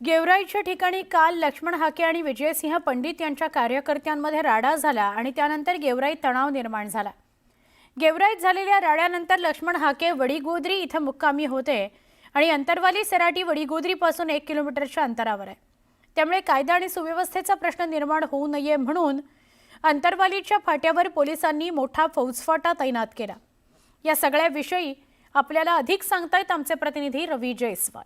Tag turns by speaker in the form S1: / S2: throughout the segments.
S1: गेवराईच्या ठिकाणी काल लक्ष्मण हाके आणि विजयसिंह पंडित यांच्या कार्यकर्त्यांमध्ये राडा झाला आणि त्यानंतर गेवराईत तणाव निर्माण झाला. गेवराईत झालेल्या राड्यानंतर लक्ष्मण हाके वडीगोद्री इथं मुक्कामी होते आणि अंतरवाली सराटी वडीगोद्रीपासून एक किलोमीटरच्या अंतरावर आहे. त्यामुळे कायदा आणि सुव्यवस्थेचा प्रश्न निर्माण होऊ नये म्हणून अंतरवालीच्या फाट्यावर पोलिसांनी मोठा फौजफाटा तैनात केला. या सगळ्याविषयी आपल्याला अधिक सांगतायत आमचे प्रतिनिधी रवी जयस्वाल.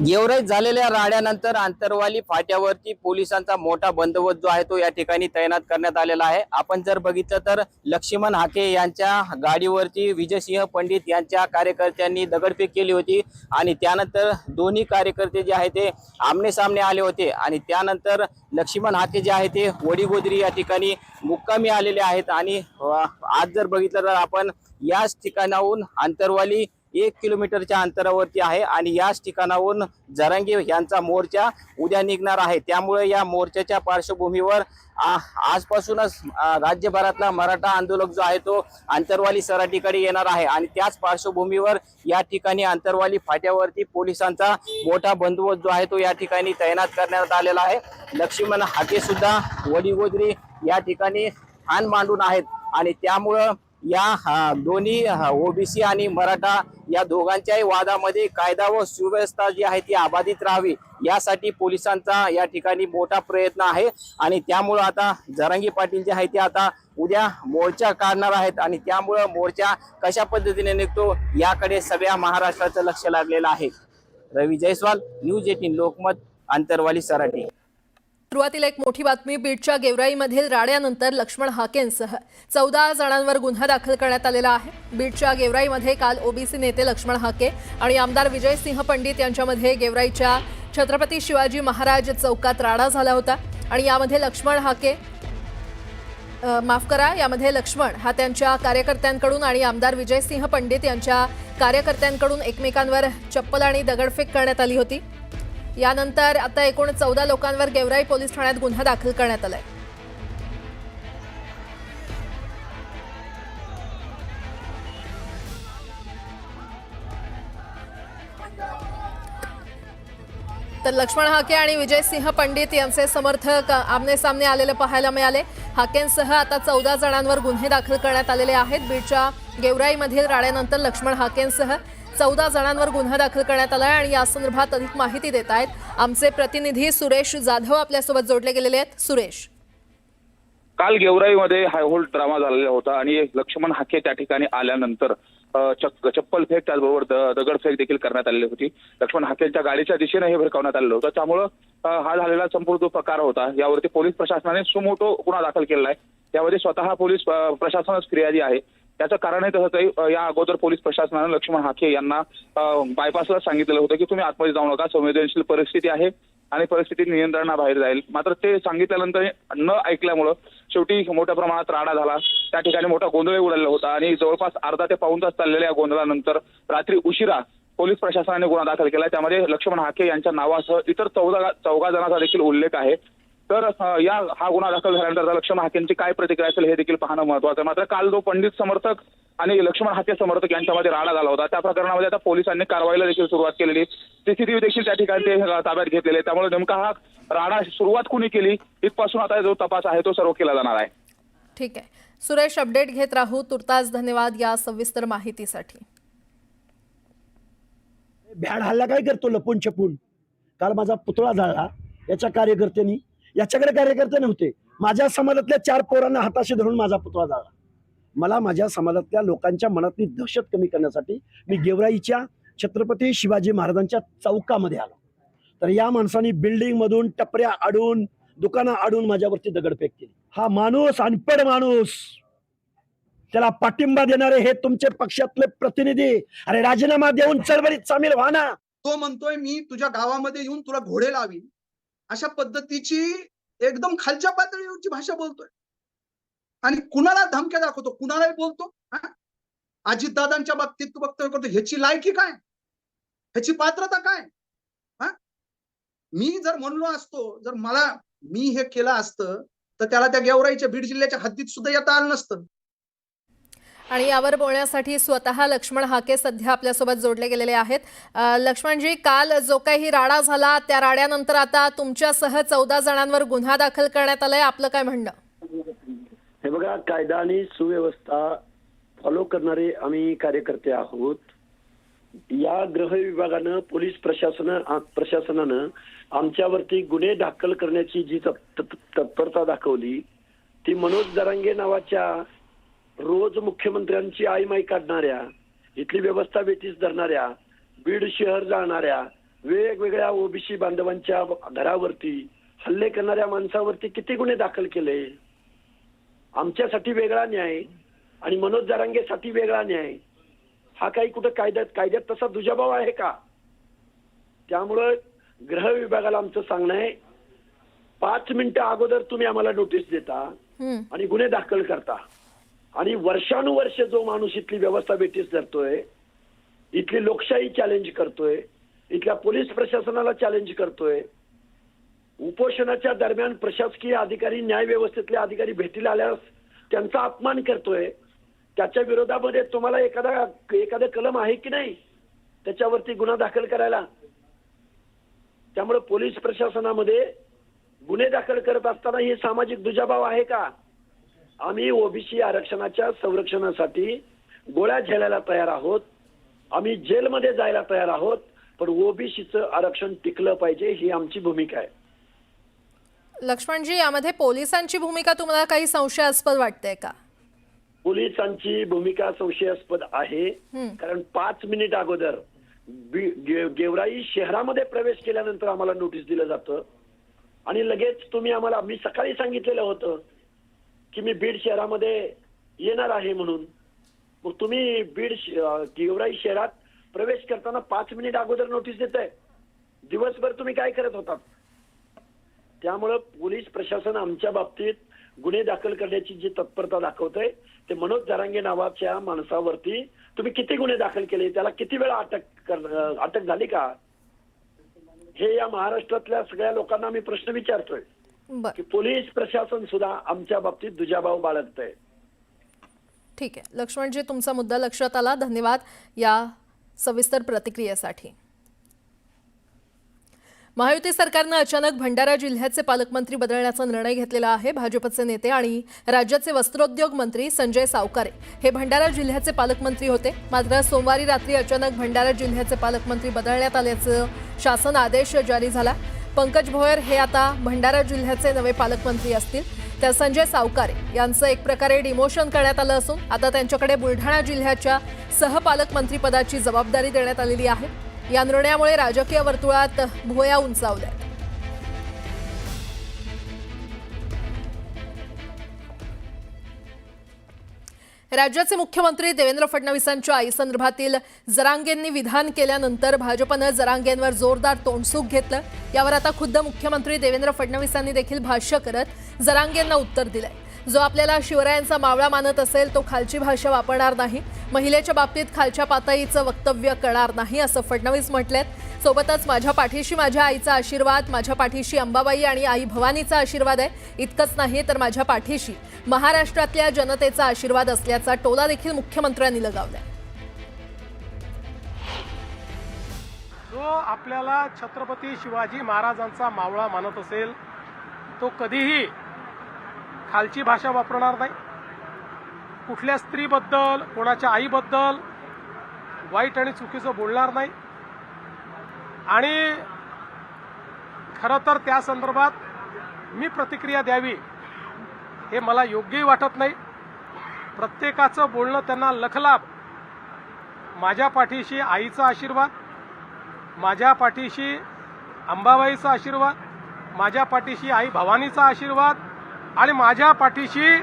S2: गेवराईत झालेल्या राड्यानंतर आंतरवाली फाट्यावरती पोलिसांचा मोठा बंदोबस्त जो आहे तो या ठिकाणी तैनात करण्यात आलेला आहे. आपण जर बघितलं तर लक्ष्मण हाके यांच्या गाडीवरती विजयसिंह पंडित यांच्या कार्यकर्त्यांनी दगडफेक केली होती आणि त्यानंतर दोन्ही कार्यकर्ते जे आहे ते आमने सामने आले होते आणि त्यानंतर लक्ष्मण हाके जे आहे ते वडीगोदरी या ठिकाणी मुक्कामी आलेले आहेत आणि आज जर बघितलं तर आपण याच ठिकाणाहून आंतरवाली एक किलोमीटरच्या अंतरावरती आहे आणि याच ठिकाणाहून जरांगे यांचा मोर्चा उद्या निघणार आहे. त्यामुळे या मोर्चाच्या पार्श्वभूमीवर आ- आजपासूनच राज्यभरातला मराठा आंदोलक जो आहे तो आंतरवाली सराटीकडे येणार आहे आणि त्याच पार्श्वभूमीवर या ठिकाणी आंतरवाली फाट्यावरती पोलिसांचा मोठा बंदोबस्त जो आहे तो या ठिकाणी तैनात करण्यात आलेला आहे. लक्ष्मण हाके सुद्धा वडीगोजरी या ठिकाणी ठाण मांडून आहेत आणि त्यामुळं या हा, दोन्ही ओबीसी आणि मराठा या दोघांच्याही वादामध्ये कायदा व सुव्यवस्था जी आहे ती अबाधित राहावी यासाठी पोलिसांचा या ठिकाणी मोठा प्रयत्न आहे. आणि त्यामुळं आता जरांगी पाटील जे आहे ते आता उद्या मोर्चा काढणार आहेत आणि त्यामुळं मोर्चा कशा पद्धतीने निघतो याकडे सगळ्या महाराष्ट्राचं लक्ष लागलेलं आहे. Ravi Jaiswal news eighteen Lokmat Antarwali Sarati.
S3: सुरुवातीला एक मोठी बातमी बीडच्या गेवराईमधील राड्यानंतर लक्ष्मण हाकेंसह चौदा जणांवर गुन्हा दाखल करण्यात आलेला आहे. बीडच्या गेवराईमध्ये काल ओबीसी नेते लक्ष्मण हाके आणि आमदार विजयसिंह पंडित यांच्यामध्ये गेवराईच्या छत्रपती शिवाजी महाराज चौकात राडा झाला होता आणि यामध्ये लक्ष्मण हाके माफ करा यामध्ये लक्ष्मण हा त्यांच्या कार्यकर्त्यांकडून आणि आमदार विजयसिंह पंडित यांच्या कार्यकर्त्यांकडून एकमेकांवर चप्पल आणि दगडफेक करण्यात आली होती. यानंतर आता एकूण चौदा लोकांवर गेवराई पोलीस ठाण्यात गुन्हा दाखल करण्यात आलाय. तर लक्ष्मण हाके आणि विजयसिंह पंडित यांचे समर्थक आमने सामने आलेले पाहायला मिळाले. हाकेंसह आता चौदा जणांवर गुन्हे दाखल करण्यात आलेले आहेत. बीडच्या गेवराईमधील राड्यानंतर लक्ष्मण हाकेंसह चौदा जणांवर गुन्हा दाखल करण्यात आला आणि या संदर्भात अधिक माहिती देत आहेत. आमचे प्रतिनिधी सुरेश जाधव आपल्यासोबत जोडले गेलेले आहेत. सुरेश.
S4: काल गेवराईमध्ये हायहोल्ड ड्रामा झालेला होता आणि लक्ष्मण हाके त्या ठिकाणी आल्यानंतर चप्पल फेक त्याचबरोबर दगडफेक देखील करण्यात आलेली होती. लक्ष्मण हाकेलच्या गाडीच्या दिशेने हे भडकावण्यात आलेलं होतं. त्यामुळं हा झालेला संपूर्ण जो प्रकार होता यावरती पोलीस प्रशासनाने सुमोटो गुन्हा दाखल केलेला आहे. त्यामध्ये स्वतः पोलीस प्रशासनच फिर्यादी आहे. त्याचं कारण आहे तसंच आहे, या अगोदर पोलीस प्रशासनानं लक्ष्मण हाके यांना बायपासला सांगितलेलं होतं की तुम्ही आतमध्ये जाऊ नका संवेदनशील परिस्थिती आहे आणि परिस्थिती नियंत्रणाबाहेर जाईल. मात्र ते सांगितल्यानंतर न ऐकल्यामुळं शेवटी मोठ्या प्रमाणात राडा झाला. त्या ठिकाणी मोठा गोंधळ उडाला होता आणि जवळपास अर्धा ते पाऊण तास चाललेल्या या गोंधळानंतर रात्री उशिरा पोलीस प्रशासनाने गुन्हा दाखल केला. त्यामध्ये लक्ष्मण हाके यांच्या नावासह इतर चौदा चौघा जणांचा देखील उल्लेख आहे. तर या हा गुन्हा दाखल झाल्यानंतर लक्ष्मण हाकेंची काय प्रतिक्रिया असेल हे देखील पाहणं महत्वाचं आहे. मात्र काल जो पंडित समर्थक आणि लक्ष्मण हाके समर्थक यांच्यामध्ये राडा झाला होता त्या प्रकरणामध्ये आता पोलिसांनी कारवाईला देखील सुरुवात केलेली. सीसीटीव्ही देखील त्या ठिकाणी ते ताब्यात घेतलेले. त्यामुळे नेमका हा राडा सुरुवात कुणी केली इथपासून आता जो तपास आहे तो सर्व केला जाणार आहे.
S3: ठीक आहे. सुरेश अपडेट घेत राहू. तुर्तास धन्यवाद या सविस्तर माहितीसाठी.
S5: भ्याड हल्ला काय करतो लपून छपून? काल माझा पुतळा जाळला याच्या कार्यकर्त्यांनी याच्याकडे कार्यकर्ते नव्हते. माझ्या समाजातल्या चार पोरांना हाताशी धरून माझा पुतळा झाला मला माझ्या समाजातल्या लोकांच्या मनातली दहशत कमी करण्यासाठी मी गेवराईच्या छत्रपती शिवाजी महाराजांच्या चौकामध्ये आलो. तर या माणसाने बिल्डिंग मधून टपऱ्या आडून दुकानं आडून माझ्यावरती दगडफेक केली. हा माणूस अनपड माणूस. त्याला पाठिंबा देणारे हे तुमचे पक्षातले प्रतिनिधी. अरे राजीनामा देऊन चळवळीत सामील व्हा ना.
S6: तो म्हणतोय मी तुझ्या गावामध्ये येऊन तुला घोडे लावीन. अशा पद्धतीची एकदम खालच्या पातळीवरची भाषा बोलतोय. आणि कुणाला धमक्या दाखवतो कुणालाही बोलतो अजितदादांच्या बाबतीत तू वक्तव्य करतो ह्याची लायकी काय? ह्याची पात्रता काय? हा? मी जर म्हणलो असतो जर मला मी हे केलं असतं तर त्याला त्या गेवराईच्या बीड जिल्ह्याच्या हद्दीत सुद्धा येता आलं नसतं.
S3: आणि यावर बोलण्यासाठी स्वतः लक्ष्मण हाके सध्या आपल्यासोबत जोडले गेलेले आहेत. लक्ष्मणजी काल जो काही राडा झाला त्या राड्यानंतर आता तुमच्यासह चौदा जणांवर गुन्हा दाखल करण्यात आलाय. आपलं काय म्हणणं?
S5: हे बघा कायदा आणि सुव्यवस्था फॉलो करणारे आम्ही कार्यकर्ते आहोत. या गृह विभागानं पोलीस प्रशासन प्रशासनानं आमच्यावरती गुन्हे दाखल करण्याची जी तप- तत्परता दाखवली ती मनोज दरांगे नावाच्या रोज मुख्यमंत्र्यांची आईमाई काढणाऱ्या इथली व्यवस्था बेटीस धरणाऱ्या बीड शहर जाणाऱ्या वेगवेगळ्या ओबीसी बांधवांच्या घरावरती हल्ले करणाऱ्या माणसावरती किती गुन्हे दाखल केले? आमच्यासाठी वेगळा न्याय आणि मनोज जरांगेसाठी वेगळा न्याय हा काही कुठं कायद्यात कायद्यात तसा दुजाभाव आहे का? त्यामुळं गृह विभागाला आमचं सांगणं आहे पाच मिनिटं अगोदर तुम्ही आम्हाला नोटीस देता. आणि गुन्हे दाखल करता. आणि वर्षानुवर्ष जो माणूस इथली व्यवस्था बेटीस धरतोय इथली लोकशाही चॅलेंज करतोय इथल्या पोलीस प्रशासनाला चॅलेंज करतोय उपोषणाच्या दरम्यान प्रशासकीय अधिकारी न्याय व्यवस्थेतले अधिकारी भेटीला आल्यास त्यांचा अपमान करतोय. त्याच्या विरोधामध्ये तुम्हाला एखादा एखादं कलम आहे की नाही? त्याच्यावरती गुन्हा दाखल करायला. त्यामुळे पोलीस प्रशासनामध्ये गुन्हे दाखल करत असताना हे सामाजिक दुजाभाव आहे का? आम्ही ओबीसी आरक्षणाच्या संरक्षणासाठी गोळ्या झेलायला तयार आहोत. आम्ही जेलमध्ये जायला तयार आहोत पण ओबीसीचं आरक्षण टिकलं पाहिजे ही आमची भूमिका आहे.
S3: लक्ष्मणजी यामध्ये पोलिसांची भूमिका तुम्हाला काही संशयास्पद वाटते का?
S5: पोलिसांची भूमिका संशयास्पद आहे. कारण पाच मिनिट अगोदर गे- गेवराई शहरामध्ये प्रवेश केल्यानंतर आम्हाला नोटीस दिलं जातं. आणि लगेच तुम्ही आम्हाला मी सकाळी सांगितलेलं होतं की मी बीड शहरामध्ये येणार आहे म्हणून. मग तुम्ही बीड गेवराई शहरात प्रवेश करताना पाच मिनिट अगोदर नोटीस देत आहे दिवसभर तुम्ही काय करत होतात? त्यामुळं पोलीस प्रशासन आमच्या बाबतीत गुन्हे दाखल करण्याची जी तत्परता दाखवतंय ते मनोज जरांगे नावाच्या माणसावरती तुम्ही किती गुन्हे दाखल केले? त्याला किती वेळा अटक कर- अटक झाली का? हे या महाराष्ट्रातल्या सगळ्या लोकांना मी प्रश्न विचारतोय. की पोलीस प्रशासन सुद्धा आमच्या बाबतीत दुजाभाव बाळगतंय.
S3: ठीक आहे. लक्ष्मणजी तुमचा मुद्दा लक्षात आला. धन्यवाद या सविस्तर प्रतिक्रियेसाठी. महायुती सरकारनं अचानक भंडारा जिल्ह्याचे पालकमंत्री बदलण्याचा निर्णय घेतलेला आहे. भाजपचे नेते आणि राज्याचे वस्त्रोद्योग मंत्री संजय सावकारे हे भंडारा जिल्ह्याचे पालकमंत्री होते. मात्र सोमवारी रात्री अचानक भंडारा जिल्ह्याचे पालकमंत्री बदलण्यात आल्याचं शासन आदेश जारी झाला. पंकज भोयर हे आता भंडारा जिल्ह्याचे नवे पालकमंत्री असतील. तर संजय सावकारे यांचं एक प्रकारे डिमोशन करण्यात आलं असून आता त्यांच्याकडे बुलढाणा जिल्ह्याच्या सहपालकमंत्रीपदाची जबाबदारी देण्यात आलेली आहे. या निर्णयामुळे राजकीय वर्तुळात भोया उंचावल्या. राज्याचे मुख्यमंत्री देवेंद्र फडणवीसांच्या आईसंदर्भातील जरांगेंनी विधान केल्यानंतर भाजपनं जरांगेंवर जोरदार तोंडसूक घेतलं. यावर आता खुद्द मुख्यमंत्री देवेंद्र फडणवीसांनी देखील भाष्य करत जरांगेंना उत्तर दिलंय. जो आपल्याला शिवरायांचा मावळा मानत असेल तो खालची भाषा वापरणार नाही. महिलेच्या बाबतीत खालच्या पातळीचं वक्तव्य करणार नाही असं फडणवीस म्हटलेत. सोबतच माझ्या पाठीशी माझ्या आईचा आशीर्वाद माझ्या पाठीशी अंबाबाई आणि आई भवानीचा आशीर्वाद आहे. इतकंच नाही तर माझ्या पाठीशी महाराष्ट्रातल्या जनतेचा आशीर्वाद असल्याचा टोला देखील मुख्यमंत्र्यांनी लगावलाय.
S7: जो आपल्याला छत्रपती शिवाजी महाराजांचा मावळा मानत असेल तो कधीही खालची भाषा वापरणार नाही. कुठल्या स्त्रीबद्दल कोणाच्या आईबद्दल वाईट आणि चुकीचं बोलणार नाही. आणि खरं तर त्या संदर्भात मी प्रतिक्रिया द्यावी हे मला योग्यही वाटत नाही. प्रत्येकाचं बोलणं त्यांना लखलाभ. माझ्या पाठीशी आईचा आशीर्वाद माझ्या पाठीशी अंबाबाईचा आशीर्वाद माझ्या पाठीशी आई भवानीचा आशीर्वाद आणि माझ्या पाठीशी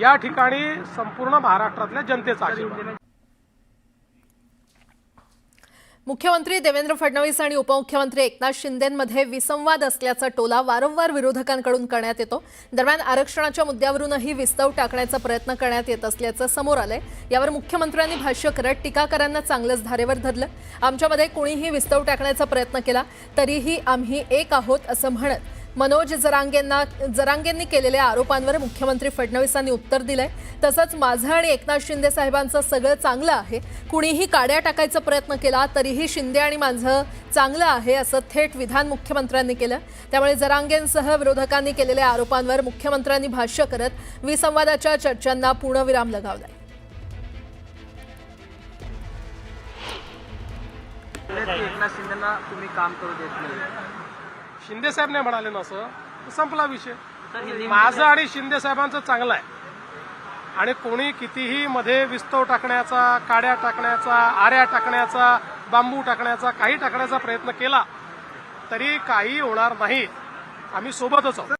S7: या ठिकाणी संपूर्ण महाराष्ट्रातल्या जनतेचा आशीर्वाद.
S3: मुख्यमंत्री देवेंद्र फडणवीस आणि उपमुख्यमंत्री एकनाथ शिंदेमध्ये विसंवाद असल्याचा टोला वारंवार विरोधकांकडून करण्यात येतो. दरम्यान आरक्षणाच्या मुद्द्यावरूनही विस्तव टाकण्याचा प्रयत्न करण्यात येत असल्याचं समोर आलंय. यावर मुख्यमंत्र्यांनी भाष्य करत टीकाकारांना चांगलंच धारेवर धरलं. आमच्यामध्ये कोणीही विस्तव टाकण्याचा प्रयत्न केला तरीही आम्ही एक आहोत असं म्हणत मनोज जरांगेंना जरांगेंनी केलेल्या आरोपांवर मुख्यमंत्री फडणवीसांनी उत्तर दिलंय. तसंच माझं आणि एकनाथ शिंदे साहेबांचं सगळं चांगलं आहे. कुणीही काड्या टाकायचा प्रयत्न केला तरीही शिंदे आणि माझं चांगलं आहे असं थेट विधान मुख्यमंत्र्यांनी केलं. त्यामुळे जरांगेंसह विरोधकांनी केलेल्या आरोपांवर मुख्यमंत्र्यांनी भाष्य करत विसंवादाच्या चर्चांना पूर्णविराम लगावलाय.
S8: एकनाथ शिंदेना तुम्ही काम करू देत नाही.
S7: शिंदे साहेब नाही म्हणाले ना असं? तर संपला विषय. माझं आणि शिंदे साहेबांचं चांगलं आहे. आणि कोणी कितीही मध्ये विस्तव टाकण्याचा काड्या टाकण्याचा आऱ्या टाकण्याचा बांबू टाकण्याचा काही टाकण्याचा प्रयत्न केला तरी काही होणार नाही. आम्ही सोबतच आहोत.